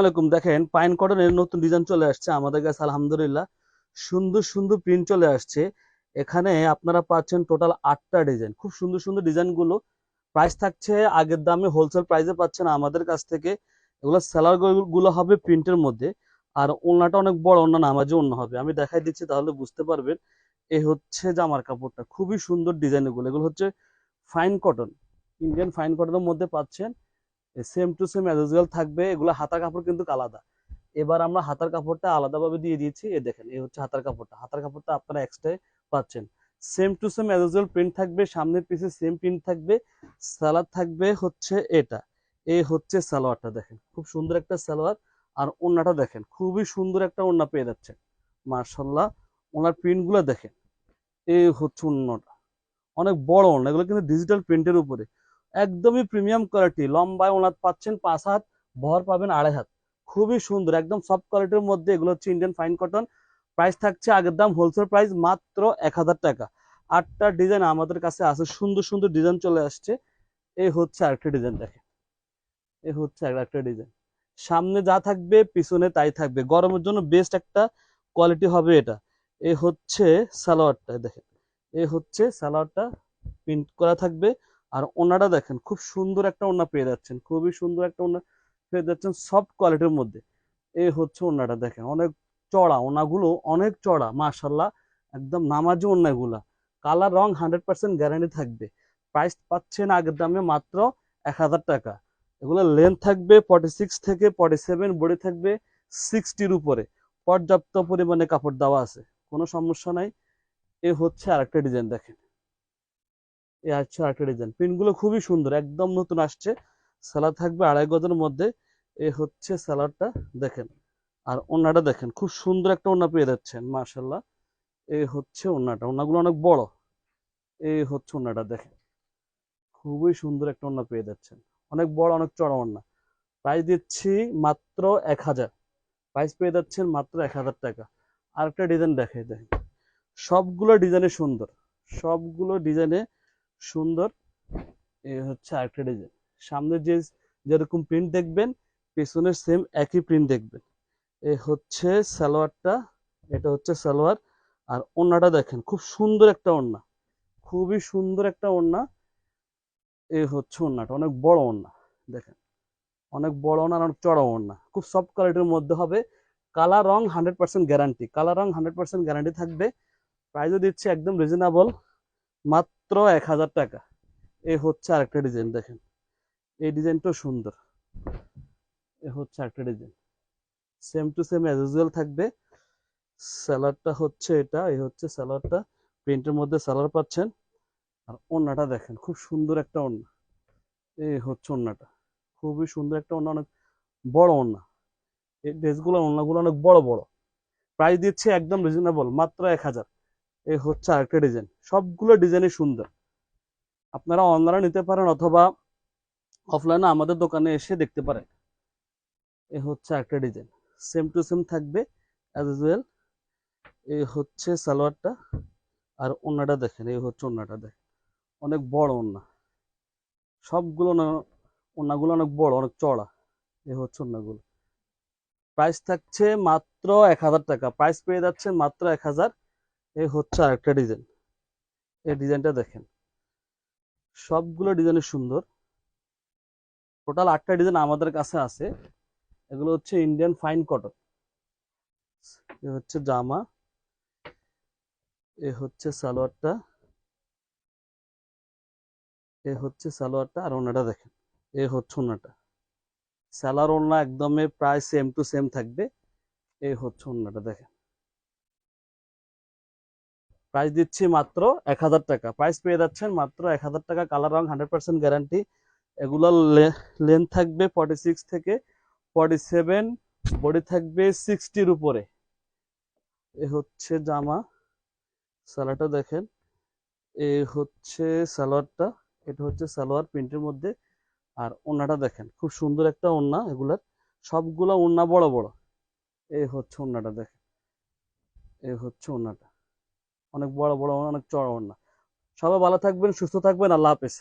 আলাইকুম। দেখেন, পাইন কটনের নতুন ডিজাইন চলে আসছে আমাদের কাছে, আলহামদুলিল্লাহ। সুন্দর সুন্দর প্রিন্ট চলে আসছে। এখানে আপনারা পাচ্ছেন টোটাল আটটা ডিজাইন খুব সুন্দর সুন্দর ডিজাইনগুলো। প্রাইস থাকছে আগের দামে হোলসেল প্রাইসে পাচ্ছেন আমাদের কাছ থেকে। এগুলো গুলো হবে প্রিন্টের মধ্যে। আর ওড়নাটা অনেক বড় ওড়না নামাজি অন্য হবে। আমি দেখাই দিচ্ছি, তাহলে বুঝতে পারবেন। এ হচ্ছে জামার কাপড়টা। খুবই সুন্দর ডিজাইন এগুলো। এগুলো হচ্ছে ফাইন কটন ইন্ডিয়ান ফাইন কটনের মধ্যে পাচ্ছেন। সেম টু সেম অ্যাজ থাকবে, এগুলো হাতার কাপড় কিন্তু আলাদা। এবার আমরা হাতার কাপড়টা আলাদাভাবে দিয়ে দিয়েছি, এ দেখেন, এই হচ্ছে হাতার কাপড়টা। হাতার কাপড়টা আপনারা এক্সট্রা পাচ্ছেন। Same to same as print থাকবে, সামনের পিছে সেম প্রিন্ট থাকবে। সালাদ থাকবে হচ্ছে এটা। এই হচ্ছে সালোয়ারটা দেখেন, খুব সুন্দর একটা সালোয়ার। আর ওড়নাটা দেখেন, খুবই সুন্দর একটা ওড়না পেয়ে যাচ্ছে মার্শাল্লাহ ওনার প্রিন্টগুলো দেখেন। এই হচ্ছে ওড়নাটা অনেক বড় ওড়না এগুলো কিন্তু ডিজিটাল প্রিন্টের উপরে। একদমই প্রিমিয়াম কোয়ালিটি লম্বায় ওনার পাচ্ছেন পাঁচ হাত ভর পাবেন আড়াই হাত। খুবই সুন্দর, একদম সফট কোয়ালিটির মধ্যে। এগুলো হচ্ছে ইন্ডিয়ান ফাইন কটন প্রাইস থাকছে আগের দাম হোলসেল প্রাইস মাত্র এক হাজার টাকা। আটটা ডিজাইন আমাদের কাছে আছে, সুন্দর সুন্দর ডিজাইন চলে আসছে। এই হচ্ছে আরেকটা ডিজাইন দেখেন। এই হচ্ছে আরেকটা ডিজাইন সামনে যা থাকবে, পিছনে তাই থাকবে। গরমের জন্য বেস্ট একটা কোয়ালিটি হবে এটা। এ হচ্ছে সালোয়ারটা, দেখেন। এ হচ্ছে সালোয়ারটা প্রিন্ট করা থাকবে। আর ওনাটা দেখেন, খুব সুন্দর একটা ওনা পেয়ে যাচ্ছেন, খুবই সুন্দর একটা ওনা পেয়ে যাচ্ছেন সফট কোয়ালিটির মধ্যে। এই হচ্ছে ওনাটা দেখেন, অনেক চড়া, ওনাগুলো অনেক চড়া মাশাল্লাহ একদম নামাজি ওনাগুলা। কালার, রং হান্ড্রেড পার্সেন্ট গ্যারান্টি থাকবে। প্রাইস পাচ্ছেন আগের দামে মাত্র এক হাজার টাকা। এগুলো লেন্থ থাকবে ফর্টি সিক্স থেকে ফর্টি সেভেন, বডি থাকবে সিক্সটির উপরে। পর্যাপ্ত পরিমাণে কাপড় দেওয়া আছে, কোনো সমস্যা নাই। এ হচ্ছে আরেকটা ডিজাইন দেখেন। এই হচ্ছে আরেকটা ডিজাইন প্রিন্টগুলো খুবই সুন্দর, একদম নতুন আসছে। সালাদ থাকবে আড়াই গজের মধ্যে। এ হচ্ছে সালাডটা দেখেন। আর ওনাটা দেখেন, খুব সুন্দর একটা ওনা পেয়ে যাচ্ছেন মার্শাল্লাহ এই হচ্ছে ওনাটা ওনাগুলো অনেক বড়। এই হচ্ছে ওনাটা দেখেন। খুবই সুন্দর একটা ওনা পেয়ে যাচ্ছেন। অনেক বড়, অনেক চড়া ওনা প্রাইস দিচ্ছি মাত্র এক হাজার। প্রাইস পেয়ে যাচ্ছেন মাত্র এক হাজার টাকা। আরেকটা ডিজাইন দেখে দেখেন। সবগুলো ডিজাইনে সুন্দর। সবগুলো ডিজাইনে সুন্দর এই হচ্ছে আরেকটা ডিজাইন সামনে যে যেরকম প্রিন্ট দেখবেন, পেছনের সেম একই প্রিন্ট দেখবেন। এ হচ্ছে সালোয়ারটা, এটা হচ্ছে সালোয়ার। আর ওড়নাটা দেখেন, খুব সুন্দর একটা ওড়না। খুবই সুন্দর একটা ওড়না। এই হচ্ছে ওড়নাটা, অনেক বড় ওড়না, দেখেন। অনেক বড় ওড়না অনেক চড়া ওড়না। খুব সফট কোয়ালিটির মধ্যে হবে। কালার রং হান্ড্রেড পার্সেন্ট গ্যারান্টি কালার রং হান্ড্রেড পার্সেন্ট গ্যারান্টি থাকবে। প্রাইসও দিচ্ছে একদম রিজনেবল মাত্র এক হাজার টাকা। এ হচ্ছে আরেকটা ডিজাইন, দেখেন। এই ডিজাইনটাও সুন্দর। এ হচ্ছে আরেকটা design. Same to same as usual থাকবে। স্যালাডটা হচ্ছে এটা, এই হচ্ছে স্যালাডটা প্রিন্টের মধ্যে স্যালাড পাচ্ছেন। আর ওড়নাটা দেখেন, খুব সুন্দর একটা ওড়না। এই হচ্ছে ওড়নাটা। খুবই সুন্দর একটা ওড়না, অনেক বড় ওড়না। এই ড্রেসগুলো ওড়নাগুলো অনেক বড় বড়। প্রাইস দিচ্ছে একদম রিজনেবল মাত্র এক হাজার। এই হচ্ছে আরেকটা ডিজাইন সবগুলো ডিজাইনই সুন্দর। আপনারা অনলাইনে নিতে পারেন অথবা অফলাইনে আমাদের দোকানে এসে দেখতে পারেন। এ হচ্ছে একটা ডিজাইন সেম টু সেম থাকবে অ্যাজ ইউজুয়াল এই হচ্ছে সালোয়ারটা আর ওন্নাটা দেখেন এই হচ্ছে ওন্নাটা দেখেন অনেক বড় ওন্না। সবগুলো না, ওন্নাগুলো অনেক বড়, অনেক চড়া এ হচ্ছে ওন্নাগুলো। প্রাইস থাকছে মাত্র এক হাজার টাকা। প্রাইস পেয়ে যাচ্ছে মাত্র এক হাজার এই হচ্ছে আরেকটা ডিজাইন। এই ডিজাইনটা দেখেন। সবগুলো ডিজাইনের সুন্দর। টোটাল আটটা ডিজাইন আমাদের কাছে আছে। এগুলো হচ্ছে ইন্ডিয়ান ফাইন কটন এ হচ্ছে জামা। এ হচ্ছে সালোয়ারটা। এ হচ্ছে সালোয়ারটা আর ওনাটা দেখেন। এ হচ্ছে ওনাটা। সালোয়ার ওনা একদমই প্রায় সেম টু সেম থাকবে। এ হচ্ছে ওনাটা দেখেন। প্রাইস দিচ্ছি মাত্র এক হাজার টাকা। প্রাইস পেয়ে যাচ্ছেন মাত্র এক হাজার টাকা। কালার রং হান্ড্রেড পার্সেন্ট গ্যারান্টি এগুলোর লেন্থ থাকবে ফর্টি সিক্স থেকে ফর্টি সেভেন বডি থাকবে সিক্সটির উপরে। এ হচ্ছে জামা। সালোয়ারটা দেখেন। এ হচ্ছে সালোয়ারটা। এটা হচ্ছে সালোয়ার প্রিন্টের মধ্যে। আর ওড়নাটা দেখেন। খুব সুন্দর একটা ওড়না এগুলার। সবগুলো ওড়না বড় বড়। এই হচ্ছে ওড়নাটা দেখেন। এই হচ্ছে ওড়নাটা অনেক বড় বড় অনেক চড় সবাই ভালো থাকবেন সুস্থ থাকবেন আল্লাহ হাফেজ।